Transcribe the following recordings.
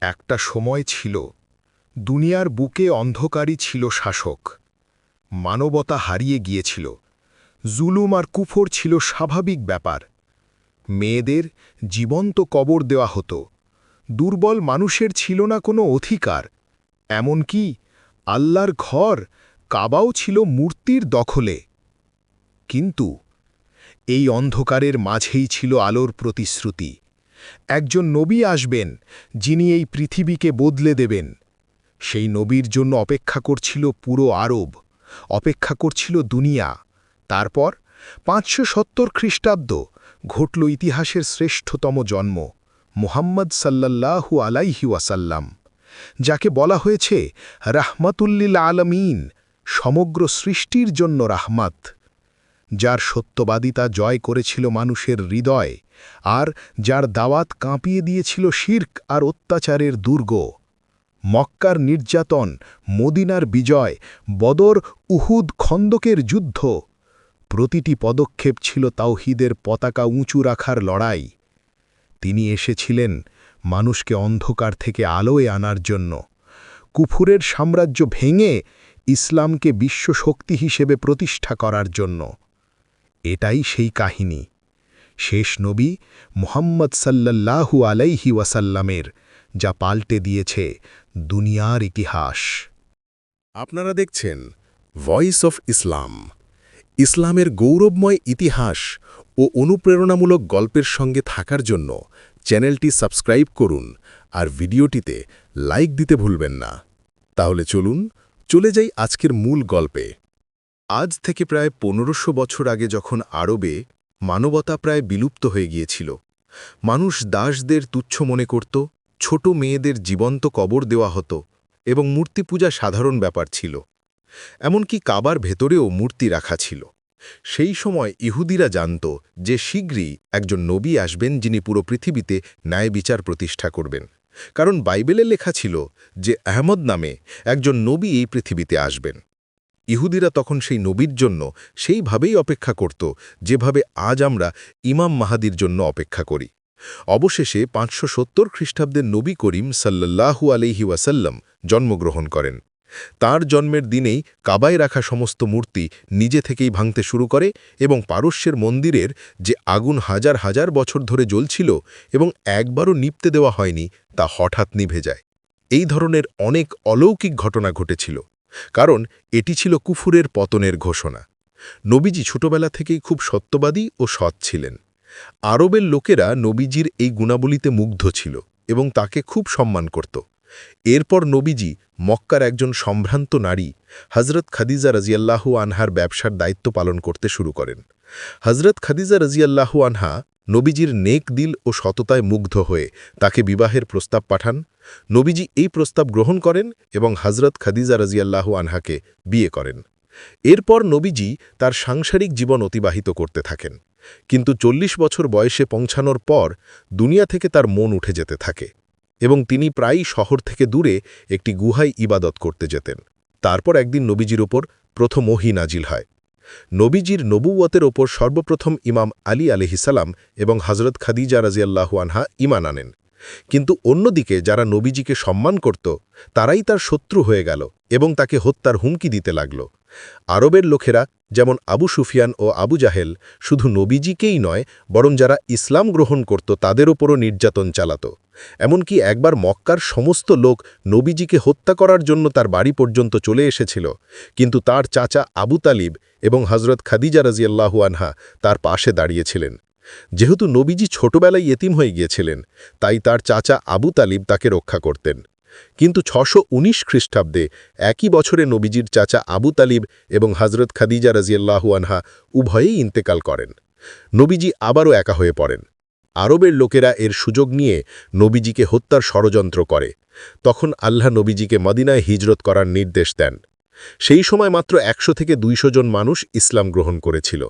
একটা সময় ছিল, দুনিয়ার বুকে অন্ধকারই ছিল শাসক। মানবতা হারিয়ে গিয়েছিল। জুলুম আর কুফর ছিল স্বাভাবিক ব্যাপার। মেয়েদের জীবন্ত কবর দেওয়া হতো। দুর্বল মানুষের ছিল না কোনো অধিকার। এমনকি আল্লাহর ঘর, কাবাও ছিল মূর্তির দখলে। কিন্তু এই অন্ধকারের মাঝেই ছিল আলোর প্রতিশ্রুতি। একজন নবী আসবেন, যিনি এই পৃথিবীকে বদলে দেবেন। সেই নবীর জন্য অপেক্ষা করছিল পুরো আরব, অপেক্ষা করছিল দুনিয়া। তারপর পাঁচশো সত্তর খ্রিস্টাব্দ ঘটল ইতিহাসের শ্রেষ্ঠতম জন্ম, মুহাম্মদ সাল্লাল্লাহু আলাইহি ওয়াসাল্লাম, যাকে বলা হয়েছে রাহমাতুল্লিল আলমিন, সমগ্র সৃষ্টির জন্য রাহমাত। যার সত্যবাদিতা জয় করেছিল মানুষের হৃদয়, আর যার দাওয়াত কাঁপিয়ে দিয়েছিল শির্ক আর অত্যাচারের দুর্গ। মক্কার নির্যাতন, মদিনার বিজয়, বদর উহুদ খন্দকের যুদ্ধ, প্রতিটি পদক্ষেপ ছিল তাওহিদের পতাকা উঁচু রাখার লড়াই। তিনি এসেছিলেন মানুষকে অন্ধকার থেকে আলোয় আনার জন্য। কুফুরের সাম্রাজ্য ভেঙে ইসলামকে বিশ্বশক্তি হিসেবে প্রতিষ্ঠা করার জন্য। এটাই সেই কাহিনী। শেষ নবী মুহাম্মদ সাল্লাল্লাহু আলাইহি ওয়াসাল্লামের, যা পাল্টে দিয়েছে দুনিয়ার ইতিহাস। আপনারা দেখছেন ভয়েস অফ ইসলাম ইসলামের গৌরবময় ইতিহাস ও অনুপ্রেরণামূলক গল্পের সঙ্গে থাকার জন্য চ্যানেলটি সাবস্ক্রাইব করুন আর ভিডিওটিতে লাইক দিতে ভুলবেন না। তাহলে চলুন, চলে যাই আজকের মূল গল্পে। আজ থেকে প্রায় পনেরোশো বছর আগে যখন আরবে মানবতা প্রায় বিলুপ্ত হয়ে গিয়েছিল, মানুষ দাসদের তুচ্ছ মনে করত, ছোট মেয়েদের জীবন্ত কবর দেওয়া হতো এবং মূর্তি পূজা সাধারণ ব্যাপার ছিল। এমনকি কাবার ভেতরেও মূর্তি রাখা ছিল। সেই সময় ইহুদিরা জানত যে শীঘ্রই একজন নবী আসবেন যিনি পুরো পৃথিবীতে ন্যায় বিচার প্রতিষ্ঠা করবেন। কারণ বাইবেলে লেখা ছিল যে আহমদ নামে একজন নবী এই পৃথিবীতে আসবেন। ইহুদিরা তখন সেই নবীর জন্য সেইভাবেই অপেক্ষা করত, যেভাবে আজ আমরা ইমাম মাহাদির জন্য অপেক্ষা করি। অবশেষে পাঁচশো সত্তর খ্রিস্টাব্দের নবী করিম সাল্লাল্লাহু আলহি ওয়াসাল্লাম জন্মগ্রহণ করেন। তার জন্মের দিনেই কাবায় রাখা সমস্ত মূর্তি নিজে থেকেই ভাঙতে শুরু করে এবং পারস্যের মন্দিরের যে আগুন হাজার হাজার বছর ধরে জ্বলছিল এবং একবারও নিপতে দেওয়া হয়নি তা হঠাৎ নিভে যায়। এই ধরনের অনেক অলৌকিক ঘটনা ঘটেছিল। কারণ এটি ছিল কুফুরের পতনের ঘোষণা। নবীজি ছোটবেলা থেকেই খুব সত্যবাদী ও সৎ ছিলেন। আরবের লোকেরা নবীজির এই গুণাবলিতে মুগ্ধ ছিল এবং তাকে খুব সম্মান করত। এরপর নবীজি মক্কার একজন সম্ভ্রান্ত নারী হজরত খাদিজা রাজিয়াল্লাহু আনহার ব্যবসার দায়িত্ব পালন করতে শুরু করেন। হজরত খাদিজা রাজিয়াল্লাহু আনহা নবীজির নেক দিল ও সততায় মুগ্ধ হয়ে তাকে বিবাহের প্রস্তাব পাঠান। নবীজি এই প্রস্তাব গ্রহণ করেন এবং হজরত খাদিজা রাজিয়াল্লাহু আনহাকে বিয়ে করেন। এরপর নবীজি তার সাংসারিক জীবন অতিবাহিত করতে থাকেন। কিন্তু চল্লিশ বছর বয়সে পৌঁছানোর পর দুনিয়া থেকে তার মন উঠে যেতে থাকে। এবং তিনি প্রায়ই শহর থেকে দূরে একটি গুহায় ইবাদত করতে যেতেন। তারপর একদিন নবীজির ওপর প্রথম ওহি নাজিল হয়। নবীজির নবুয়তের ওপর সর্বপ্রথম ইমাম আলী আলহিসাল্লাম এবং হজরত খাদিজা রাজিয়াল্লাহু আনহা ইমান আনেন। কিন্তু অন্যদিকে যারা নবীজিকে সম্মান করত, তারাই তার শত্রু হয়ে গেল এবং তাকে হত্যার হুমকি দিতে লাগল। আরবের লোকেরা, যেমন আবু সুফিয়ান ও আবু জাহেল, শুধু নবীজিকেই নয়, বরং যারা ইসলাম গ্রহণ করত তাদের ওপরও নির্যাতন চালাত। এমনকি একবার মক্কার সমস্ত লোক নবীজিকে হত্যা করার জন্য তার বাড়ি পর্যন্ত চলে এসেছিল। কিন্তু তার চাচা আবু তালিব এবং হজরত খাদিজা রাজিয়াল্লাহু আনহা তার পাশে দাঁড়িয়েছিলেন। যেহেতু নবীজি ছোটবেলায় ইয়েতিম হয়ে গিয়েছিলেন, তাই তার চাচা আবু তালিব তাকে রক্ষা করতেন। কিন্তু ছশো উনিশ খ্রিস্টাব্দে একই বছরে নবীজির চাচা আবু তালিব এবং হজরত খাদিজা রাজিয়াল্লাহু আনহা উভয়েই ইন্তেকাল করেন। নবীজি আবারও একা হয়ে পড়েন। আরবের লোকেরা এর সুযোগ নিয়ে নবীজিকে হত্যার ষড়যন্ত্র করে। তখন আল্লাহ নবীজিকে মদিনায় হিজরত করার নির্দেশ দেন। সেই সময় মাত্র একশো থেকে দুইশো জন মানুষ ইসলাম গ্রহণ করেছিল।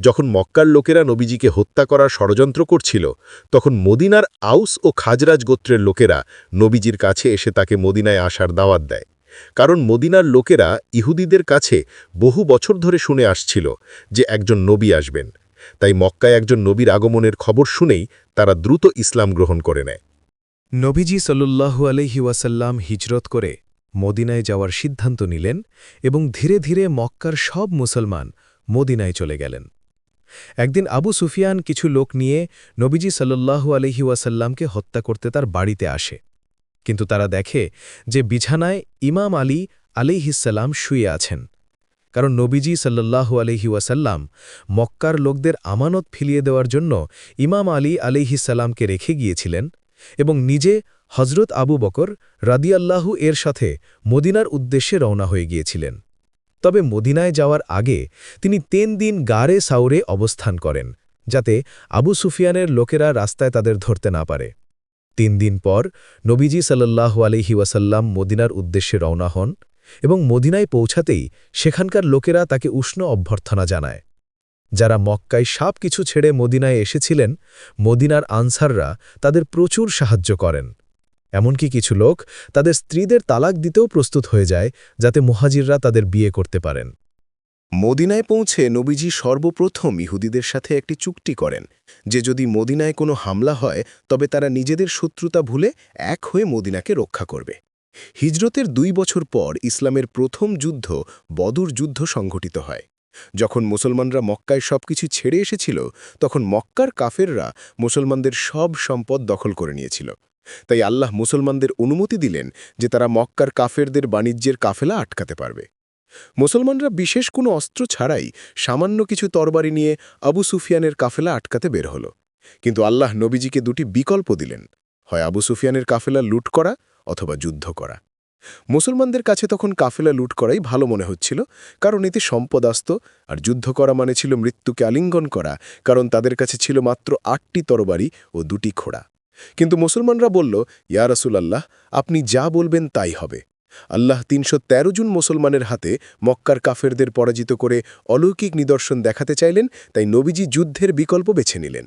যখন মক্কার লোকেরা নবীজিকে হত্যা করার ষড়যন্ত্র করছিল, তখন মদিনার আউস ও খাজরাজ গোত্রের লোকেরা নবীজির কাছে এসে তাকে মদিনায় আসার দাওয়াত দেয়। কারণ মদিনার লোকেরা ইহুদিদের কাছে বহু বছর ধরে শুনে আসছিল যে একজন নবী আসবেন। তাই মক্কায় একজন নবীর আগমনের খবর শুনেই তারা দ্রুত ইসলাম গ্রহণ করে নেয়। নবীজি সল্লু আলহি ওয়াসাল্লাম হিজরত করে মদিনায় যাওয়ার সিদ্ধান্ত নিলেন এবং ধীরে ধীরে মক্কার সব মুসলমান মদিনায় চলে গেলেন। একদিন আবু সুফিয়ান কিছু লোক নিয়ে নবীজি সাল্লু আলহি ওয়াসাল্লামকে হত্যা করতে তার বাড়িতে আসে। কিন্তু তারা দেখে যে বিছানায় ইমাম আলী আলিহিসাল্লাম শুয়ে আছেন। কারণ নবীজি সাল্লাল্লাহু আলহি ওয়াসাল্লাম মক্কার লোকদের আমানত ফিলিয়ে দেওয়ার জন্য ইমাম আলী আলিহিসাল্লামকে রেখে গিয়েছিলেন এবং নিজে হজরত আবু বকর রাদিয়াল্লাহু এর সাথে মদিনার উদ্দেশ্যে রওনা হয়ে গিয়েছিলেন। তবে মদিনায় যাওয়ার আগে তিনি তিন দিন গারে সাউরে অবস্থান করেন, যাতে আবু সুফিয়ানের লোকেরা রাস্তায় তাদের ধরতে না পারে। তিন দিন পর নবীজি সাল্লাল্লাহু আলহি ওয়াসাল্লাম মদিনার উদ্দেশ্যে রওনা হন এবং মদিনায় পৌঁছাতেই সেখানকার লোকেরা তাকে উষ্ণ অভ্যর্থনা জানায়। যারা মক্কায় সব কিছু ছেড়ে মদিনায় এসেছিলেন, মদিনার আনসাররা তাদের প্রচুর সাহায্য করেন। এমনকি কিছু লোক তাদের স্ত্রীদের তালাক দিতেও প্রস্তুত হয়ে যায় যাতে মুহাজিররা তাদের বিয়ে করতে পারেন। মদিনায় পৌঁছে নবীজি সর্বপ্রথম ইহুদিদের সাথে একটি চুক্তি করেন, যে যদি মদিনায় কোনো হামলা হয়, তবে তারা নিজেদের শত্রুতা ভুলে এক হয়ে মদিনাকে রক্ষা করবে। হিজরতের দুই বছর পর ইসলামের প্রথম যুদ্ধ বদর যুদ্ধ সংঘটিত হয়। যখন মুসলমানরা মক্কায় সবকিছু ছেড়ে এসেছিল, তখন মক্কার কাফেররা মুসলমানদের সব সম্পদ দখল করে নিয়েছিল। তাই আল্লাহ মুসলমানদের অনুমতি দিলেন যে তারা মক্কার কাফেরদের বাণিজ্যের কাফেলা আটকাতে পারবে। মুসলমানরা বিশেষ কোনো অস্ত্র ছাড়াই সামান্য কিছু তরবারি নিয়ে আবু সুফিয়ানের কাফেলা আটকাতে বের হল। কিন্তু আল্লাহ নবীজিকে দুটি বিকল্প দিলেন, হয় আবু সুফিয়ানের কাফেলা লুট করা অথবা যুদ্ধ করা। মুসলমানদের কাছে তখন কাফেলা লুট করাই ভালো মনে হচ্ছিল, কারণ এতে সম্পদ আসত আর যুদ্ধ করা মানে ছিল মৃত্যুকে আলিঙ্গন করা, কারণ তাদের কাছে ছিল মাত্র আটটি তরবারি ও দুটি খোড়া কিন্তু মুসলমানরা বলল, ইয়া রসুলাল্লাহ, আপনি যা বলবেন তাই হবে। আল্লাহ তিনশো জন মুসলমানের হাতে মক্কার কাফেরদের পরাজিত করে অলৌকিক নিদর্শন দেখাতে চাইলেন, তাই নবীজি যুদ্ধের বিকল্প বেছে নিলেন।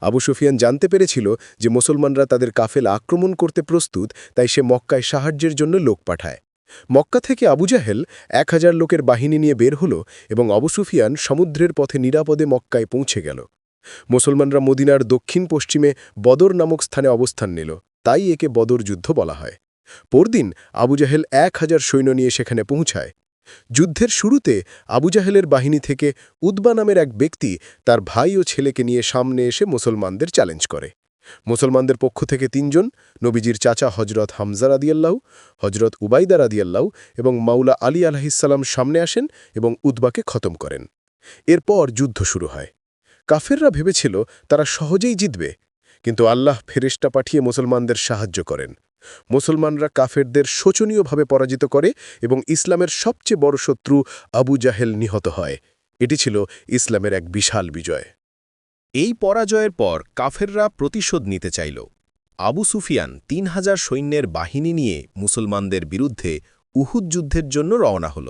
আবু সুফিয়ান জানতে পেরেছিল যে মুসলমানরা তাদের কাফেল আক্রমণ করতে প্রস্তুত, তাই সে মক্কায় সাহায্যের জন্য লোক পাঠায়। মক্কা থেকে আবু জাহেল এক হাজার লোকের বাহিনী নিয়ে বের হল এবং আবু সুফিয়ান সমুদ্রের পথে নিরাপদে মক্কায় পৌঁছে গেল। মুসলমানরা মদিনার দক্ষিণ পশ্চিমে বদর নামক স্থানে অবস্থান নিল। তাই একে বদর যুদ্ধ বলা হয়। পরদিন আবু জাহেল এক হাজার সৈন্য নিয়ে সেখানে পৌঁছায়। যুদ্ধের শুরুতে আবু জাহেলের বাহিনী থেকে উদ্বা নামের এক ব্যক্তি তার ভাই ও ছেলেকে নিয়ে সামনে এসে মুসলমানদের চ্যালেঞ্জ করে। মুসলমানদের পক্ষ থেকে তিনজন, নবীজির চাচা হজরত হামজা রাদিয়াল্লাহ হজরত উবাইদা রাদিয়াল্লাহ এবং মাউলা আলী আলাহিসাল্লাম সামনে আসেন এবং উদ্বাকে খতম করেন। এরপর যুদ্ধ শুরু হয়। কাফেররা ভেবেছিল তারা সহজেই জিতবে, কিন্তু আল্লাহ ফেরেস্টা পাঠিয়ে মুসলমানদের সাহায্য করেন। মুসলমানরা কাফেরদের শোচনীয়ভাবে পরাজিত করে এবং ইসলামের সবচেয়ে বড় শত্রু আবু জাহেল নিহত হয়। এটি ছিল ইসলামের এক বিশাল বিজয়। এই পরাজয়ের পর কাফেররা প্রতিশোধ নিতে চাইল। আবু সুফিয়ান তিন হাজার সৈন্যের বাহিনী নিয়ে মুসলমানদের বিরুদ্ধে উহুদ যুদ্ধের জন্য রওনা হল।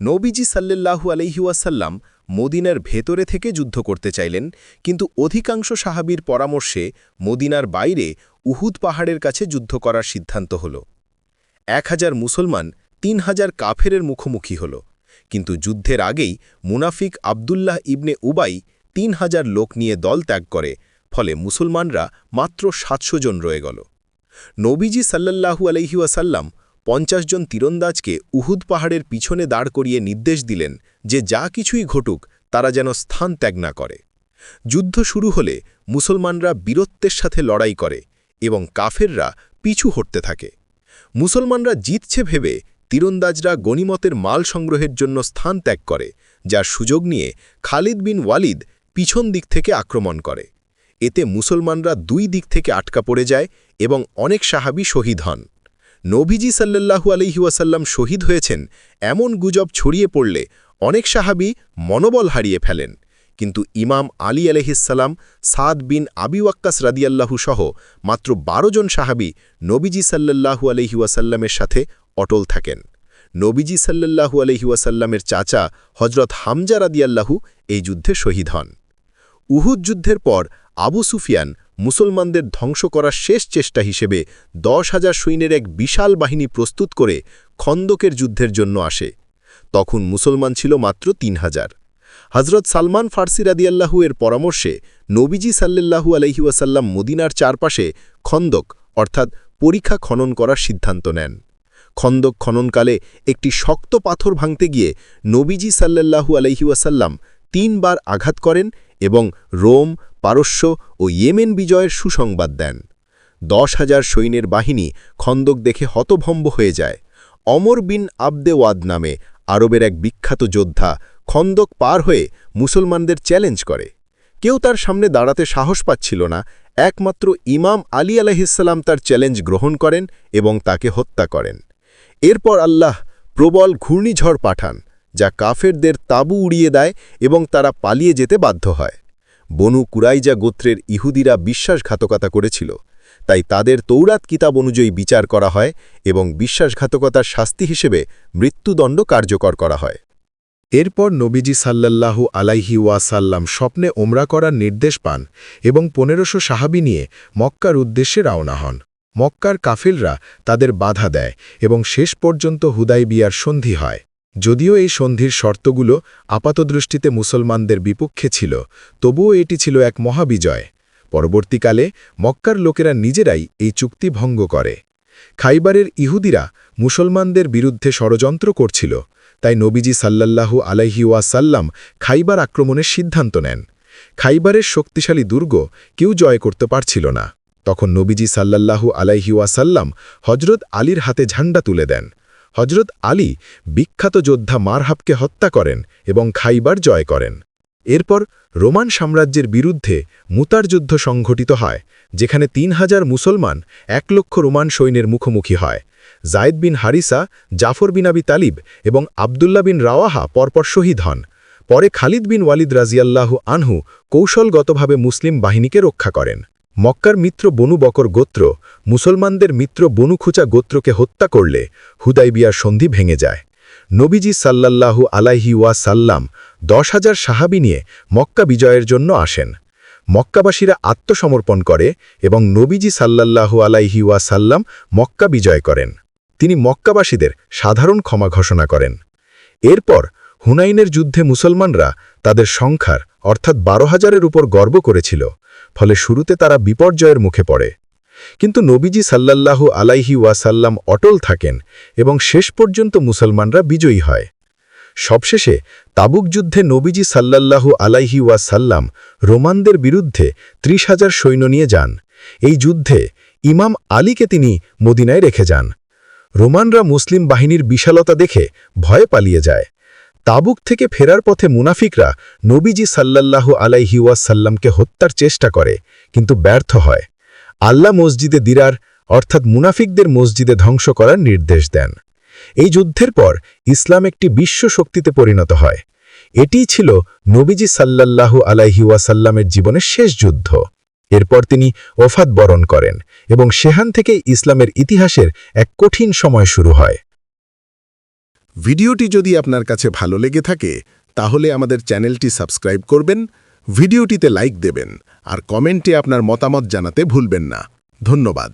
নবীজি সাল্লাল্লাহু আলহিউসাল্লাম মদিনার ভেতরে থেকে যুদ্ধ করতে চাইলেন, কিন্তু অধিকাংশ সাহাবির পরামর্শে মদিনার বাইরে উহুদ পাহাড়ের কাছে যুদ্ধ করার সিদ্ধান্ত হল। এক হাজার মুসলমান, তিন হাজার কাফেরের মুখোমুখি হল। কিন্তু যুদ্ধের আগেই মুনাফিক আবদুল্লাহ ইবনে উবাই তিন হাজার লোক নিয়ে দল ত্যাগ করে, ফলে মুসলমানরা মাত্র সাতশো জন রয়ে গেল। নবীজি সাল্লাল্লাহু আলহিউসাল্লাম পঞ্চাশ জন তীরন্দাজকে উহুদ পাহাড়ের পিছনে দাঁড় করিয়ে নির্দেশ দিলেন যে যা কিছুই ঘটুক, তারা যেন স্থান ত্যাগ না করে। যুদ্ধ শুরু হলে মুসলমানরা বীরত্বের সাথে লড়াই করে এবং কাফেররা পিছু হটতে থাকে। মুসলমানরা জিতছে ভেবে তীরন্দাজরা গণিমতের মাল সংগ্রহের জন্য স্থান ত্যাগ করে, যার সুযোগ নিয়ে খালিদ বিন ওয়ালিদ পিছন দিক থেকে আক্রমণ করে। এতে মুসলমানরা দুই দিক থেকে আটকা পড়ে যায় এবং অনেক সাহাবি শহীদ হন। নবীজি সাল্লাল্লাহু আলহিউসাল্লাম শহীদ হয়েছেন, এমন গুজব ছড়িয়ে পড়লে অনেক সাহাবি মনোবল হারিয়ে ফেলেন। কিন্তু ইমাম আলী আলহিসাল্লাম সাদ বিন আবি ওয়াক্কাস রাদিয়াল্লাহু সহ মাত্র বারো জন সাহাবি নবীজি সাল্লাল্লাহু আলহিউসাল্লামের সাথে অটল থাকেন। নবীজি সাল্লাল্লাহু আলহিউসাল্লামের চাচা হজরত হামজা রাদিয়াল্লাহু এই যুদ্ধে শহীদ হন। উহুদ যুদ্ধের পর আবু সুফিয়ান মুসলমানদের ধ্বংস করার শেষ চেষ্টা হিসেবে দশ হাজার সৈন্যের এক বিশাল বাহিনী প্রস্তুত করে খন্দকের যুদ্ধের জন্য আসে। তখন মুসলমান ছিল মাত্র তিন হাজার। হজরত সালমান ফার্সি রাদিয়াল্লাহু এর পরামর্শে নবীজি সাল্লাল্লাহু আলহিউসাল্লাম মদিনার চারপাশে খন্দক, অর্থাৎ পরীক্ষা খনন করার সিদ্ধান্ত নেন। খন্দক খননকালে একটি শক্ত পাথর ভাঙতে গিয়ে নবীজি সাল্লাল্লাহু আলহিউসাল্লাম তিনবার আঘাত করেন এবং রোম পারস্য ও ইয়েমেন বিজয়ের সুসংবাদ দেন। দশ হাজার সৈন্যের বাহিনী খন্দক দেখে হতভম্ব হয়ে যায়। অমর বিন আবদেওয়াদ নামে আরবের এক বিখ্যাত যোদ্ধা খন্দক পার হয়ে মুসলমানদের চ্যালেঞ্জ করে। কেউ তার সামনে দাঁড়াতে সাহস পাচ্ছিল না, একমাত্র ইমাম আলী আলাহিসাল্লাম তার চ্যালেঞ্জ গ্রহণ করেন এবং তাকে হত্যা করেন। এরপর আল্লাহ প্রবল ঘূর্ণিঝড় পাঠান, যা কাফেরদের তাবু উড়িয়ে দেয় এবং তারা পালিয়ে যেতে বাধ্য হয়। বনু কুরাইজা গোত্রের ইহুদিরা বিশ্বাসঘাতকতা করেছিল। তাই তাদের তৌরাত কিতাব অনুযায়ী বিচার করা হয় এবং বিশ্বাসঘাতকতার শাস্তি হিসেবে মৃত্যুদণ্ড কার্যকর করা হয়। এরপর নবীজি সাল্লাল্লাহু আলাইহি ওয়াসাল্লাম স্বপ্নে ওমরা করার নির্দেশ পান এবং পনেরোশো সাহাবি নিয়ে মক্কার উদ্দেশ্যে রওনা হন। মক্কার কাফিলরা তাদের বাধা দেয় এবং শেষ পর্যন্ত হুদাই বিয়ার সন্ধি হয়। যদিও এই সন্ধির শর্তগুলো আপাতদৃষ্টিতে মুসলমানদের বিপক্ষে ছিল, তবুও এটি ছিল এক মহাবিজয়। পরবর্তীকালে মক্কার লোকেরা নিজেরাই এই চুক্তি ভঙ্গ করে। খাইবারের ইহুদিরা মুসলমানদের বিরুদ্ধে ষড়যন্ত্র করছিল, তাই নবীজি সাল্লাল্লাহু আলাইহি ওয়াসাল্লাম খাইবার আক্রমণের সিদ্ধান্ত নেন। খাইবারের শক্তিশালী দুর্গ কেউ জয় করতে পারছিল না। তখন নবীজি সাল্লাল্লাহু আলাইহি ওয়াসাল্লাম হজরত আলীর হাতে ঝান্ডা তুলে দেন। হজরত আলী বিখ্যাত যোদ্ধা মারহাবকে হত্যা করেন এবং খাইবার জয় করেন। এরপর রোমান সাম্রাজ্যের বিরুদ্ধে মুতার যুদ্ধ সংঘটিত হয়, যেখানে তিন হাজার মুসলমান, এক লক্ষ রোমান সৈন্যের মুখোমুখি হয়। জায়দ বিন হারিসা, জাফর বিন আবি তালিব এবং আবদুল্লা বিন রাওয়াহা পরপর শহীদ হন। পরে খালিদ বিন ওয়ালিদ রাজিয়াল্লাহু আনহু কৌশলগতভাবে মুসলিম বাহিনীকে রক্ষা করেন। মক্কার মিত্র বনু বকর গোত্র, মুসলমানদের মিত্র বনুখুচা গোত্রকে হত্যা করলে হুদাইবিয়ার সন্ধি ভেঙে যায়। নবীজি সাল্লাল্লাহু আলাইহি ওয়া সাল্লাম দশ হাজার সাহাবি নিয়ে মক্কা বিজয়ের জন্য আসেন। মক্কাবাসীরা আত্মসমর্পণ করে এবং নবীজি সাল্লাল্লাহু আলাইহি ওয়া সাল্লাম মক্কা বিজয় করেন। তিনি মক্কাবাসীদের সাধারণ ক্ষমা ঘোষণা করেন। এরপর হুনাইনের যুদ্ধে মুসলমানরা তাদের সংখ্যার অর্থাৎ বারো হাজারের উপর গর্ব করেছিল। ফলে শুরুতে তারা বিপর্যয়ের মুখে পড়ে। কিন্তু নবীজি সাল্লাল্লাহু আলাইহি ওয়াসাল্লাম অটল থাকেন এবং শেষ পর্যন্ত মুসলমানরা বিজয়ী হয়। সবশেষে তাবুক যুদ্ধে নবীজি সাল্লাল্লাহু আলাইহি ওয়াসাল্লাম রোমানদের বিরুদ্ধে ত্রিশ হাজার সৈন্য নিয়ে যান। এই যুদ্ধে ইমাম আলীকে তিনি মদিনায় রেখে যান। রোমানরা মুসলিম বাহিনীর বিশালতা দেখে ভয়ে পালিয়ে যায়। তাবুক থেকে ফেরার পথে মুনাফিকরা নবীজি সাল্লাল্লাহু আলাইহি ওয়াসাল্লামকে হত্যার চেষ্টা করে, কিন্তু ব্যর্থ হয়। আল্লাহ মসজিদে দিরার, অর্থাৎ মুনাফিকদের মসজিদে ধ্বংস করার নির্দেশ দেন। এই যুদ্ধের পর ইসলাম একটি বিশ্ব শক্তিতে পরিণত হয়। এটিই ছিল নবীজি সাল্লাল্লাহু আলাইহি ওয়াসাল্লামের জীবনের শেষ যুদ্ধ। এরপর তিনি ওফাত বরণ করেন এবং সেহান থেকেই ইসলামের ইতিহাসের এক কঠিন সময় শুরু হয়। ভিডিওটি যদি আপনার কাছে ভালো লেগে থাকে, তাহলে আমাদের চ্যানেলটি সাবস্ক্রাইব করবেন, ভিডিওটিতে লাইক দেবেন, আর কমেন্টে আপনার মতামত জানাতে ভুলবেন না। ধন্যবাদ।